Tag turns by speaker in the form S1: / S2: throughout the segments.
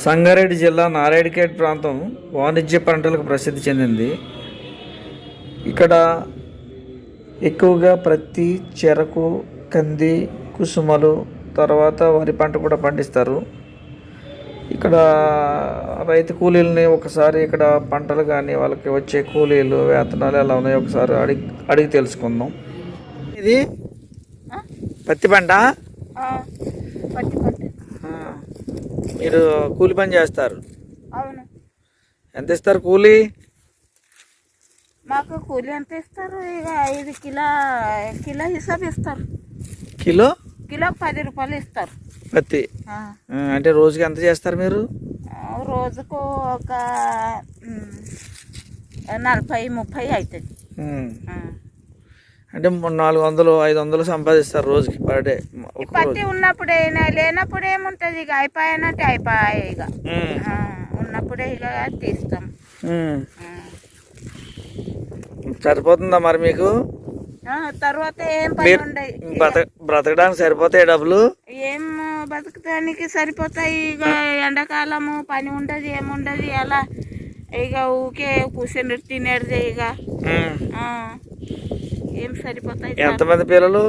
S1: సంగారెడ్డి జిల్లా నారాయణఖేడ్ ప్రాంతం వాణిజ్య పంటలకు ప్రసిద్ధి చెందింది ఇక్కడ ఎక్కువగా ప్రత్తి చెరకు కంది కుసుమలు తర్వాత వరి పంట కూడా పండిస్తారు ఇక్కడ రైతు కూలీలని ఒకసారి ఇక్కడ పంటలు కానీ వాళ్ళకి వచ్చే కూలీలు వేతనాలు ఎలా ఉన్నాయో ఒకసారి అడిగి అడిగి తెలుసుకుందాం ఇది? పత్తి పంట
S2: పత్తి
S1: ఆ. మీరు కూలి పని చేస్తారు?
S2: అవును.
S1: ఎంత ఇస్తారు కూలి?
S2: మాకు కూలి ఎంత ఇస్తారు? ఇక ఐదు కిలో కిలో హిసాబ్ ఇస్తారు.
S1: కిలో?
S2: కిలో పది రూపాయలు ఇస్తారు.
S1: పత్తి. అంటే రోజుకి ఎంత చేస్తారు మీరు?
S2: రోజుకు ఒక నలభై ముప్పై అవుతుంది.
S1: అంటే మూడు నాలుగు వందలు ఐదు వందలు సంపాదిస్తారు రోజుకి పర్ డే.
S2: పత్తి ఉన్నప్పుడే లేనప్పుడు ఏముంటుంది ఇక? అయిపోయినట్టు అయిపోయాయి ఇక. ఉన్నప్పుడే ఇక తీస్తాం.
S1: సరిపోతుందా మరి మీకు?
S2: తర్వాత ఏం పని ఉండయి.
S1: బ్రతకడానికి సరిపోతాయి డబ్బులు?
S2: ఏం బతకడానికి సరిపోతాయి ఇక? ఎండాకాలము పని ఉండదు ఏముండదు అలా ఇక ఊకే కూర్చొని తినేది ఇక. సరిపోతాయి సార్?
S1: ఎంతమంది పిల్లలు?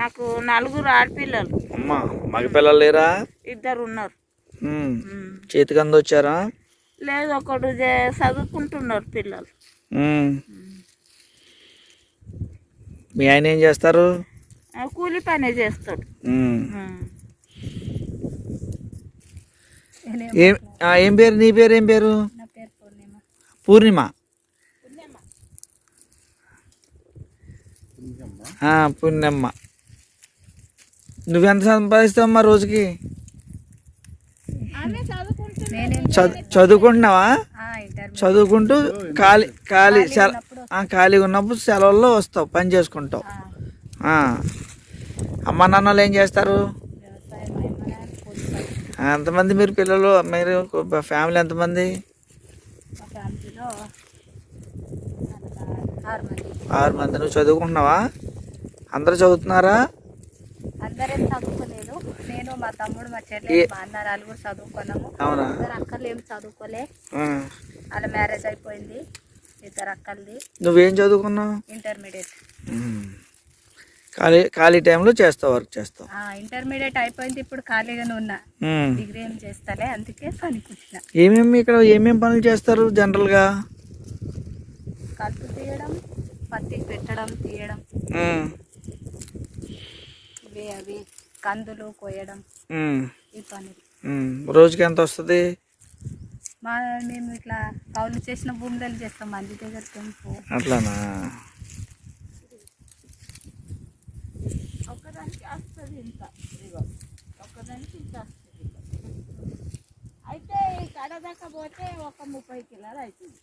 S2: నాకు నలుగురు ఆడపిల్లలు.
S1: అమ్మా మగ పిల్లలు లేరా
S2: ఇద్దరు ఉన్నారు.
S1: చేతికి అందొచ్చారా
S2: లేదు ఒకడు చదువుకుంటున్నారు పిల్లలు.
S1: మీ ఆయన ఏం చేస్తారు?
S2: కూలి పని చేస్తాడు.
S1: ఏం పేరు? నీ పేరు ఏం పేరు?
S2: పూర్ణిమ.
S1: పూర్ణమ్మ నువ్వెంత సంపాదిస్తావమ్మా రోజుకి? చదువుకుంటున్నావా? చదువుకుంటూ ఖాళీ ఖాళీ ఖాళీగా ఉన్నప్పుడు. సెలవుల్లో వస్తావు పని చేసుకుంటావు. అమ్మ నాన్నలు ఏం చేస్తారు? ఎంతమంది మీరు పిల్లలు? మీరు ఫ్యామిలీ ఎంతమంది?
S2: ఆరు మంది.
S1: నువ్వు చదువుకుంటున్నావా? అందరూ చదువుతున్నారా?
S2: అందరేం చదువుకోలేదు. నేను మా తమ్ముడు మా చెల్లి
S1: ఏ-
S2: మా అన్న నలుగురు చదువుకున్నాము.
S1: అవునా?
S2: ఇద్దరు అక్కలు ఏం చదువుకోలే. మ్యారేజ్ అయిపోయింది. ఇద్దరు అక్కలది
S1: నువ్వేం చదువుకున్నావు?
S2: ఇంటర్మీడియట్.
S1: ఖాళీ ఖాళీ టైంలో చేస్తావు వర్క్ చేస్తావు.
S2: ఇంటర్మీడియట్ అయిపోయింది. ఇప్పుడు ఖాళీగానే ఉన్నా. డిగ్రీ ఏం చేస్తాలే అందుకే పనికి వచ్చిన
S1: ఏమేమి ఇక్కడ ఏమేమి పనులు చేస్తారు జనరల్గా?
S2: కలుపు తీయడం పత్తి పెట్టడం తీయడం. ఇవి అవి కందులు కోయడం. ఈ పనులు
S1: ఉమ్. రోజుకి ఎంత వస్తుంది?
S2: మా మేము ఇట్లా కౌలు చేసిన భూములు చేస్తాం మంది దగ్గర తెంపు.
S1: అట్లానా?
S2: ఒక్కదానికి వస్తుంది ఇంత. ఇదిగో ఒక్కదానికి ఇంత వస్తుంది. అయితే ఈ కడ దాకా పోతే ఒక ముప్పై కిలోలు అవుతుంది.